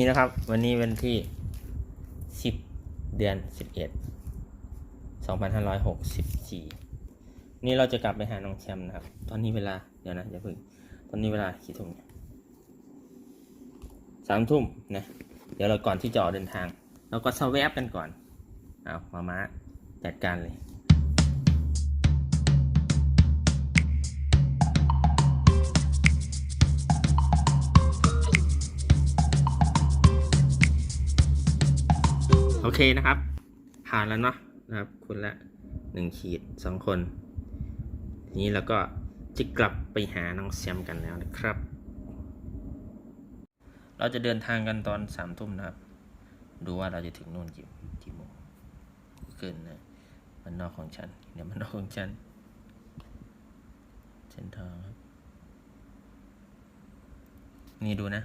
นี่นะครับ วันนี้วันที่สิบเดือนสิบเอ็ดสองพันห้าร้อยหกสิบสี่นี่เราจะกลับไปหาน้องแชมป์นะครับ ตอนนี้เวลา เดี๋ยวนะอย่าเพิ่ง ตอนนี้เวลากี่ทุ่มสามทุ่มนะ เดี๋ยวเราก่อนที่จะออกเดินทาง เราก็สแวบกันก่อน เอามามาจัดการเลย เคนะครับ ผ่านแล้วเนาะนะครับคุณละหนึ่งขีดสองคน ทีนี้เราก็จะกลับไปหาน้องแซมกันแล้วนะครับ เราจะเดินทางกันตอนสามทุ่มนะครับ ดูว่าเราจะถึงนู่นกี่กี่โมงเกินนะมันนอกของฉันเดี๋ยมันนอกของฉันเส้นทางครับ นี่ดูนะ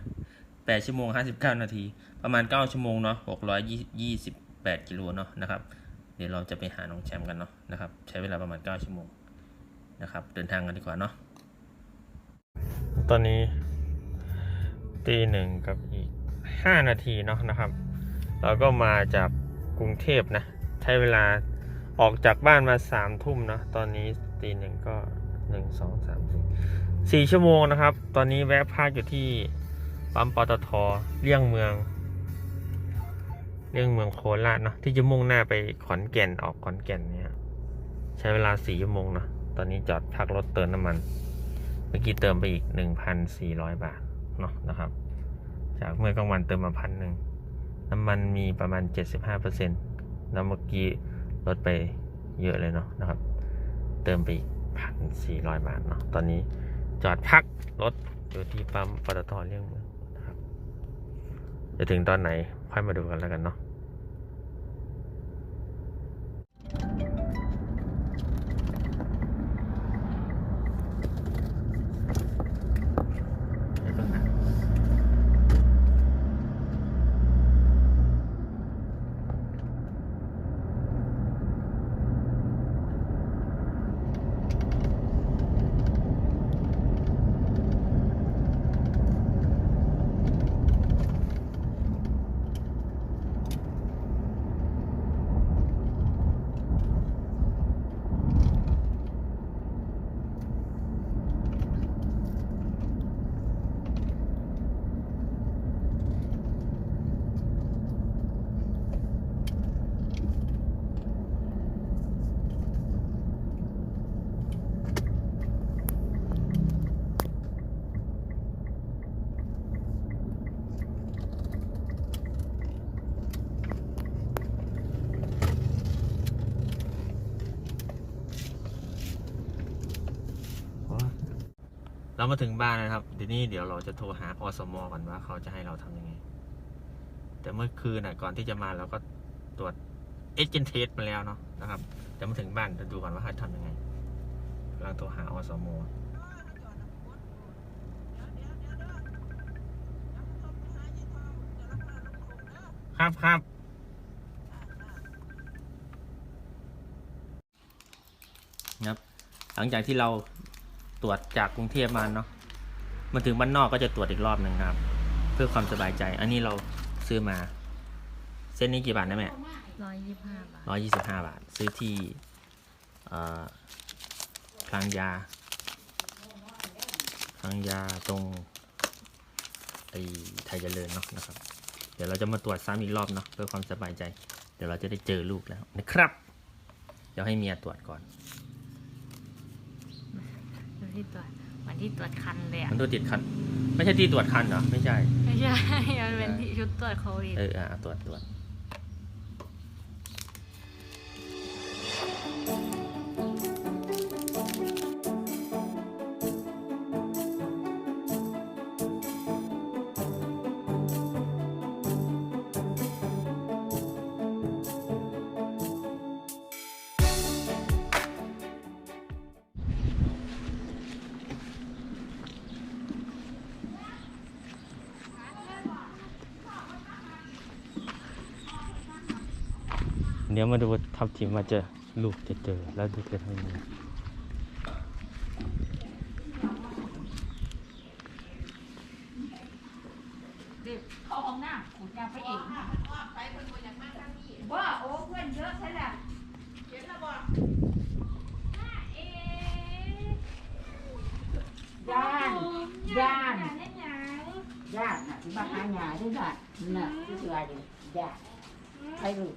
แปดชั่วโมงห้าสิบเก้านาที ประมาณเก้าชั่วโมงเนาะหกร้อยยี่สิบ แปดกิโลเนาะนะครับ เดี๋ยวเราจะไปหาน้องแชมป์กันเนาะนะครับ ใช้เวลาประมาณเก้าชั่วโมงนะครับ เดินทางกันดีกว่าเนาะตอนนี้ตีหนึ่งกับอีกห้านาทีเนาะนะครับ เราก็มาจากกรุงเทพนะ ใช้เวลาออกจากบ้านมาสามทุ่มเนาะตอนนี้ตีหนึ่งก็หนึ่งสองสามสี่สี่ชั่วโมงนะครับ ตอนนี้แวะพักอยู่ที่ปั๊มปตทเลี่ยงเมือง เลี่ยงเมืองโคราชเนาะที่จะมุ่งหน้าไปขอนแก่นออกขอนแก่นเนี่ยใช้เวลาสี่ชั่วโมงเนาะตอนนี้จอดพักรถเติมน้ำมัน เมื่อกี้เติมไปอีกหนึ่งพันสี่ร้อยบาทเนาะนะครับ จากเมื่อกลางวันเติมมาพันหนึ่งน้ำมันมีประมาณ 75%แล้วเมื่อกี้ลดไปเยอะเลยเนาะนะครับ เติมไปอีกพันสี่ร้อยบาทเนาะตอนนี้จอดพักรถอยู่ที่ปั๊มปตทเลี่ยงเมืองนะครับ จะถึงตอนไหน ค่อยมาดูกันแล้วกันเนาะ เรามาถึงบ้านนะครับทีนี้เดี๋ยวเราจะโทรหาอสมก่อนว่าเขาจะให้เราทำยังไง แต่เมื่อคืนน่ะก่อนที่จะมาเราก็ตรวจเอเจนเทสมาแล้วเนาะนะครับเดี๋ยวมาถึงบ้านจะดูก่อนว่าเขาทำยังไงกำลังโทรหาอสมครับครับครับ หลังจากที่เรา ตรวจจากกรุงเทพมาเนาะมาถึงบ้านนอกก็จะตรวจอีกรอบหนึ่งครับ เพื่อความสบายใจ อันนี้เราซื้อมา เส้นนี้กี่บาทนะแม่ร้อยยี่สิบห้าบาทร้อยยี่สิบห้าบาท ซื้อที่เอ่อคลังยาคลังยาตรงไอ้ไทยเจริญเนาะนะครับ เดี๋ยวเราจะมาตรวจซ้ำอีกรอบเนาะเพื่อความสบายใจ เดี๋ยวเราจะได้เจอลูกแล้วนะครับ เดี๋ยวให้เมียตรวจก่อนดู ที่ตรวจวันที่ตรวจคันเลยอะมันตัวจติดคัน ไม่ใช่ที่ตรวจคันเหรอ ไม่ใช่ ไม่ใช่มันเป็นที่ชุดตรวจโควิด เอออะตรวจตรวจ เดี๋ยวมาดูทับทีมมาเจอลูกจะเจอแล้วดูจะทำยังไงเข้าห้องน้ำขุดยางไปเองว่าโอ้เพื่อนเยอะใช่แหละย่านย่านย่านน่ะที่มาหาหยาด้วยค่ะน่ะที่เชื่ออยู่ย่านใครรู้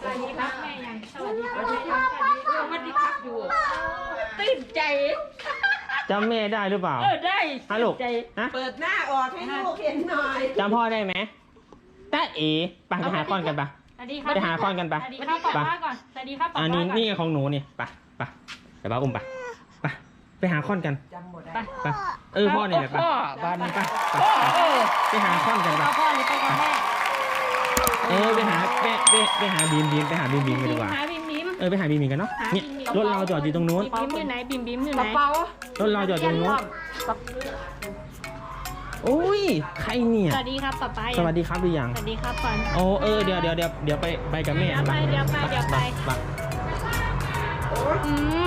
สวัสดีครับแม่ยังสวัสดีครับสวัสดีครับสวัสดีครับอยู่ตื่นใจจำแม่ได้หรือเปล่า เออได้ฮัลโหลใจฮะเปิดหน้าออกให้ลูกเห็นหน่อยจำพ่อได้ไหมตาเอ๋ไปไปหาคอนกันปะสวัสดีครับไปหาคอนกันปะสวัสดีครับป๊าป้าก่อนสวัสดีครับป๊าอัป้านนี้ก่อนนี่ของหนูนี่ไปไปไปบ้าอุ้มไปไปไปหาคอนกันจำหมดไปไปเออพ่อนี่แหละไปพ่อบ้านนี้ไปไปพ่อเออไปหาคอนกันไปเอาพ่อหรือไปกับแม่ เออไปหาไปไปไปหาบีมบีมไปหาบีมบีมกันดีกว่าหาบิมบิมเออไปหาบีมบีมกันเนาะเนี่ยรถเราจอดอยู่ตรงนู้นบิมบิมอยู่ไหนบิมบิมอยู่กไหนระเป๋ารถเราจอดอยู่ตรงนู้นโอ้ยใครเนี่ย สวัสดีครับป๊าป้าสวัสดีครับหรือยัง สวัสดีครับก่อน โอ้เออเดี๋ยวเดี๋ยวเดี๋ยวเดี๋ยวไปไปกับแม่เดี๋ยวไปเดี๋ยวไปเดี๋ยวไปไปอืม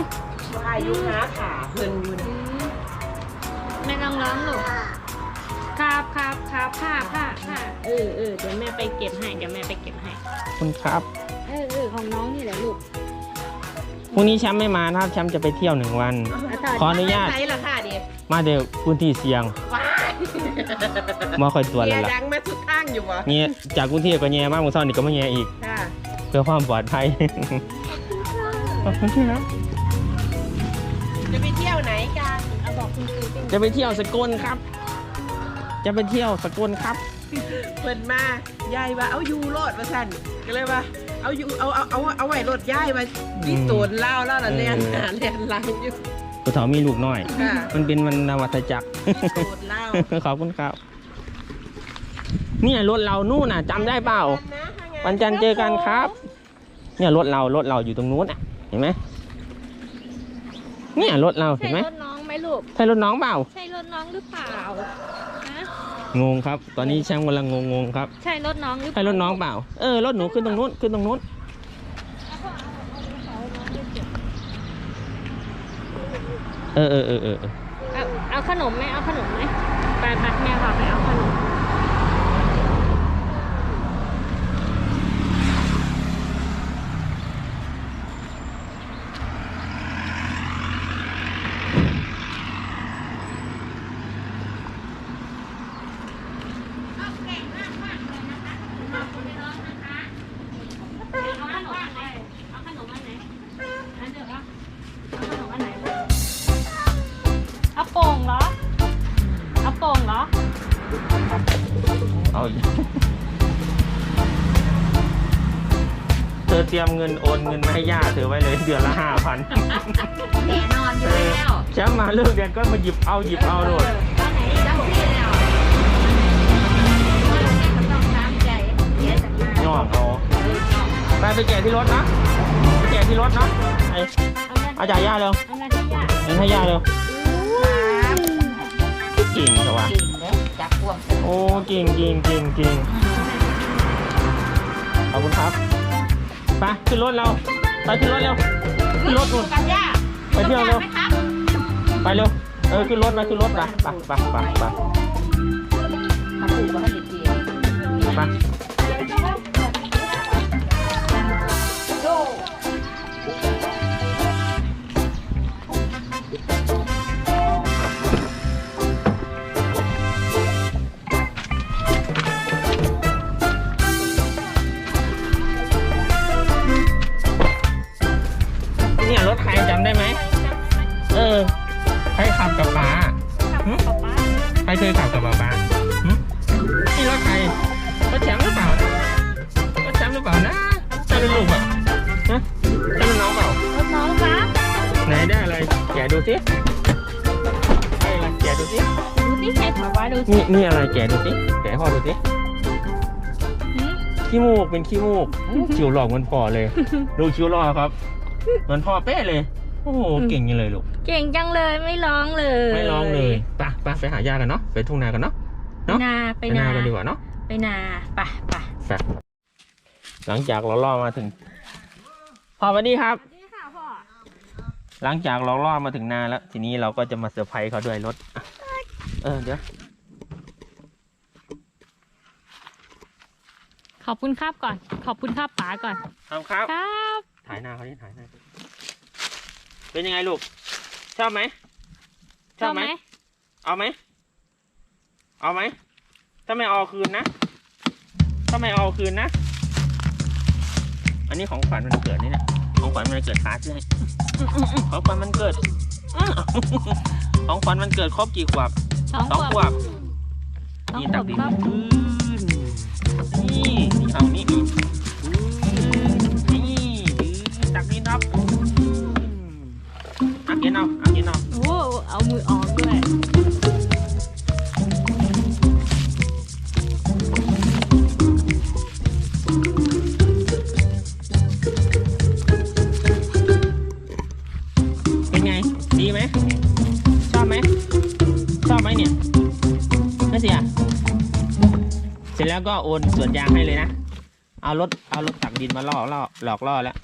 อายุหาขาเพิ่นอยู่อืนี่มแม่กำลังร้องลูก ครับครับครับผ้าผ้าผ้าเออเออเดี๋ยวแม่ไปเก็บให้เดี๋ยวแม่ไปเก็บให้ขอบคุณครับเออเออของน้องนี่แหละลูกพรุ่งนี้แชมป์ไม่มานะครับแชมป์จะไปเที่ยวหนึ่งวัน ขออนุญาตไหนล่ะค่ะเด็กมาเดี๋ยวพื้นที่เสี่ยงว้ายมาคอยตัวจเมีเลยยล่ะดังมาสุดข้างอยู่วะเงี้ยจากกรุงเทพก็แย่มากเมื่อเช้านี่ก็มาแย่อีก ค่ะเพื่อความปลอดภัยขอบคุณครับจะไปเที่ยวไหนกันเอาบอกคุณครูสิจะไปเที่ยวสกลครับ จะไปเที่ยวสกลครับเพิ่นมายายว่าเอาอยู่รถว่าสั่นก็เลยว่า เอาอยู่เอาเอาเอาเอาไว้รถยายมาวิ่งตูนเล่าเล่าละเลียนหาเลียนหลังอยู่ผู้เฒ่ามีลูกน้อย ค่ะมันเป็นวันนวัตจักรวิ่งตูนเล่าขอบคุณครับ เนี่ยรถเรานู่นน่ะจำได้เปล่า วันจันทร์เจอกันครับ เนี่ยรถเรารถเราอยู่ตรงนู้นอะ เห็นไหมเนี่ยรถเราใช่เห็นไหมรถน้องไหมลูก ใช่รถน้องเปล่า ใช่รถน้องหรือเปล่าฮะ งงครับ ตอนนี้แชมป์กำลังงงงๆครับ ใช่รถน้องหรือเปใช่ล่ารถน้องเปล่า เออรถหนูขึ้นตรงนู้นขึ้นตรงนู้น เออเออเออเออเออเอาเอาขนมไหมเอาขนมไหมไปไปแม่พาไปเอาขนม รียมเงินโอนเงินมาให้ย่าเธอไว้เลยเดือนละห้าพันแน่นอนอยู่แล้วแชมป์มาเลิกเรียนก็มาหยิบเอาหยิบเอาโดดก็ไหนเจ้าพี่แล้วต้องตามใจเสียจากมาย่องเอาไปไปแกะที่รถนะไปแกะที่รถนะไอเอาเงินเอาจ่ายย่าเร็วเอาเงินที่ย่าเงินให้ย่าเร็วเก่งเหรอวะจริงเด้จากพวกโอ้เก่งเก่งเก่งเก่งขอบคุณครับ ไปขึ้นรถเราไปขึ้นรถเร็วขึ้นรถนู่นกันย่าไปเที่ยวเร็วไหมครับไปเร็วเออขึ้นรถไปขึ้นรถไปไปไปไปไปมาปลูกว่าให้เจียวไป รถลูกเปล่าฮะใช่รถน้องเปล่ารถน้องครับไหนได้อะไรแกะดูสิได้อะไรแกะดูสิดูที่ใช่ป๊าป๊าดูสินี่นี่อะไรแกะดูสิแกะให้พ่อดูสิหืมขี้มูกเป็นขี้มูกคิ้วหลอกเหมือนพ่อเลย ดูคิ้วหลอกครับเหมือนพ่อเป๊ะเลยโอ้โหเก่งยังเลยลูก เก่งจังเลยไม่ร้องเลย ไม่ร้องเลยไปไปไปหายากันเนาะไปทุ่งนากันเนาะไปนาไปไปนานากันดีกว่าเนาะไปนาไปไปไป หลังจากเราล่อมาถึงพ่อสวัสดีครับสวัสดีค่ะพ่อหลังจากเราล่อมาถึงนาแล้ว ทีนี้เราก็จะมาเซอร์ไพรส์เขาด้วยรถอะเออเดี๋ยวขอบคุณครับก่อน ขอบคุณครับป๋าก่อนครับครับ ครับ ถ่ายหน้าเขาดิถ่ายหน้าเป็นยังไงลูก ชอบไหมชอบไหม เอาไหม เอาไหม ถ้าไม่เอาคืนนะ ถ้าไม่เอาคืนนะ อันนี้ของขวัญมันเกิดนี่เนี่ยของขวัญมันเกิดคลาสเลยของขวัญมันเกิดของขวัญมันเกิดครบกี่ขวบสองสองขขววบบสองนี่ขตัวกบดินครับพื้น ชอบไหมชอบไหมเนี่ยไม่เสียเสร็จแล้วก็โอนสวนยางให้เลยนะ เอารถเอารถตักดินมาล่อล่อหลอกล่อแล้ว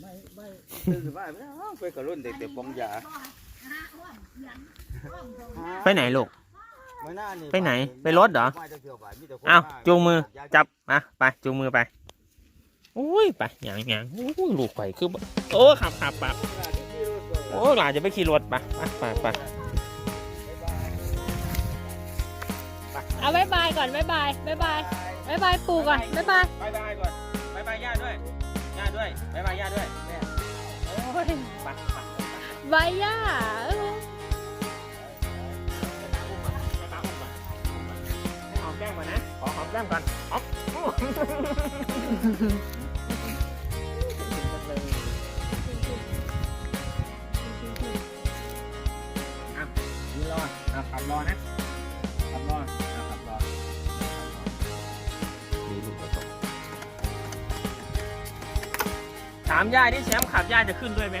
ไม่ไม่ตื่นมาไม่ได้อ้าวไปกับรุ่นเด็กแต่ปองยาไปไหนลูกไม่น่านี่ไปไหน ไปรถเหรอไม่จะเที่ยวไปมีแต่คนเอามาจูงมือยาจับมาไปจูงมือไปอุ้ยไปหยังหยังอุ้ยลูกไข่คือบ่โอ้ขับขับขับโอ้หลานจะไปขี่รถไปไปไปไปเอาบายบายก่อนบายบายบายบายบายบายปู่ก่อนบายบายบายบายก่อนบายบายย่าด้วยย่าด้วยบายบายย่าด้วยแม่โอ้ยไปไปบายย่าเออหอมแก้มก่อนนะ ขอหอมแก้มก่อนหอม ขับรอนะขับรออะขับรอนี่ลูกกระจกถามย่าที่แชมป์ขับย่าจะขึ้นด้วยไหม